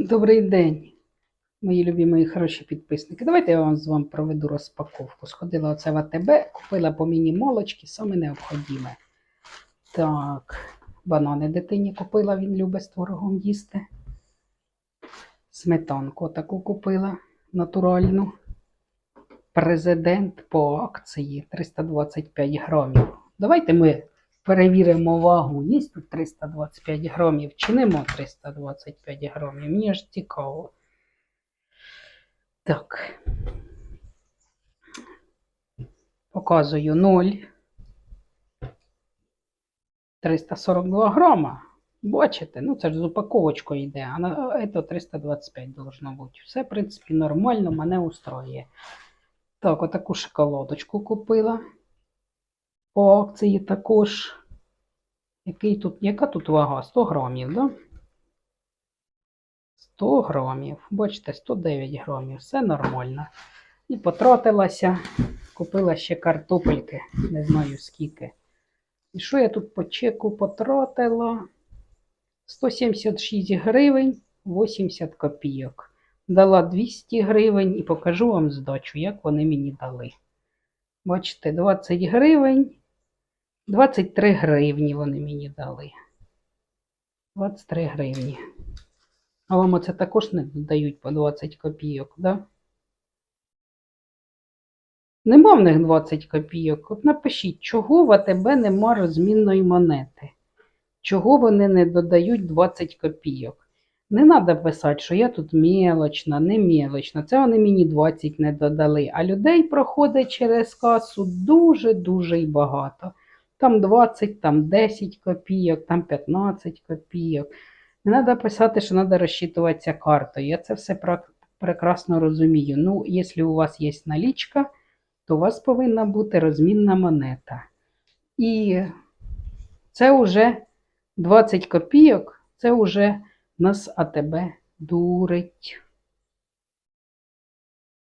Добрий день, мої любі хороші підписники. Давайте я вам з вами проведу розпаковку. Сходила оце в АТБ, купила по міні-молочки, саме необхідне. Так, банани дитині купила, він любить з творогом їсти. Сметанку таку купила натуральну. Президент по акції 325 грамів. Давайте ми перевіримо вагу. Є тут 325 грамів чи нема 325 грамів. Мені ж цікаво. Так. Показую 0. 342 грама. Бачите, ну це ж з упаковочкою йде, а на це 325 должно бути. Все, в принципі, нормально, мене устроює. Так, отаку шоколадочку купила. По акції також. Який тут, яка тут вага? 100 грамів, да? 100 грамів. Бачите, 109 грамів. Все нормально. І потратилася. Купила ще картопельки. Не знаю скільки. І що я тут по чеку потратила? 176 гривень 80 копійок. Дала 200 гривень і покажу вам здачу, як вони мені дали. Бачите, 20 гривень. 23 гривні вони мені дали. 23 гривні. А вам оце також не додають по 20 копійок, да? Нема в них 20 копійок. От напишіть, чого в АТБ нема розмінної монети? Чого вони не додають 20 копійок? Не треба писати, що я тут мелочна, не мелочна. Це вони мені 20 не додали. А людей проходить через касу дуже-дуже багато. Там 20, там 10 копійок, там 15 копійок. Не треба писати, що треба розчитуватися картою. Я це все прекрасно розумію. Ну, якщо у вас є налічка, то у вас повинна бути розмінна монета. І це вже 20 копійок, це вже нас АТБ дурить.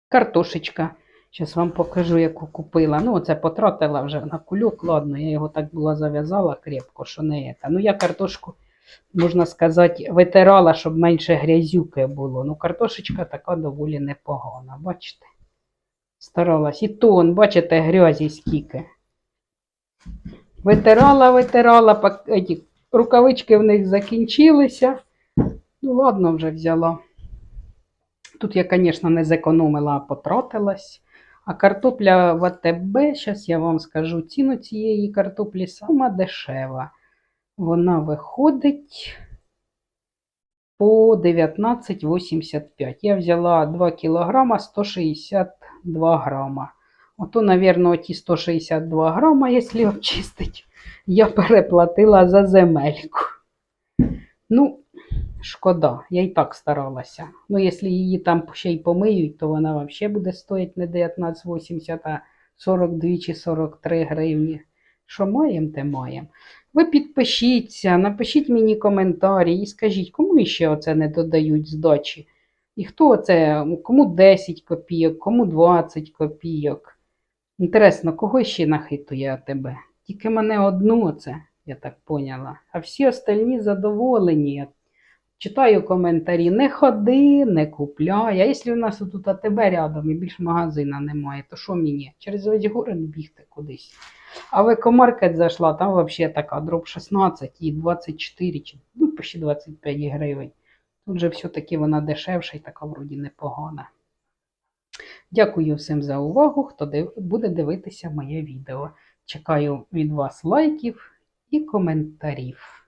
Картошечка. Зараз вам покажу, яку купила. Ну, оце потратила вже на кульок. Ладно, я його так була зав'язала крепко, що не це. Ну, я картошку, можна сказати, витирала, щоб менше грязюки було. Ну, картошечка така доволі непогана, бачите? Старалась. І тон, бачите, грязі скільки. Витирала, витирала, пак- рукавички в них закінчилися. Ну, ладно, вже взяла. Тут я, звісно, не зекономила, а потратилась. А картопля в АТБ, зараз я вам скажу ціну цієї картоплі сама дешева. Вона виходить по 19,85. Я взяла 2 кг 162 грама. Ото, мабуть, ті 162 грама, якщо обчистить, я переплатила за земельку. Ну, шкода, я і так старалася. Ну, якщо її там ще й помиють, то вона взагалі буде стоїти не 19,80, а 42 чи 43 гривні. Що маємо, те маємо. Ви підпишіться, напишіть мені коментарі і скажіть, кому ще оце не додають здачі? І хто оце, кому 10 копійок, кому 20 копійок. Інтересно, кого ще нахитує тебе? Тільки мене одну оце, я так поняла. А всі остальні задоволені. Читаю коментарі, не ходи, не купляй. А якщо у нас тут АТБ рядом і більш магазина немає, то що мені? Через весь город бігти кудись. А в екомаркет зайшла, там взагалі така дроб 16 і 24, чи ну, почти 25 гривень. Тут же все-таки вона дешевша і така вроді непогана. Дякую всім за увагу, хто див... буде дивитися моє відео. Чекаю від вас лайків і коментарів.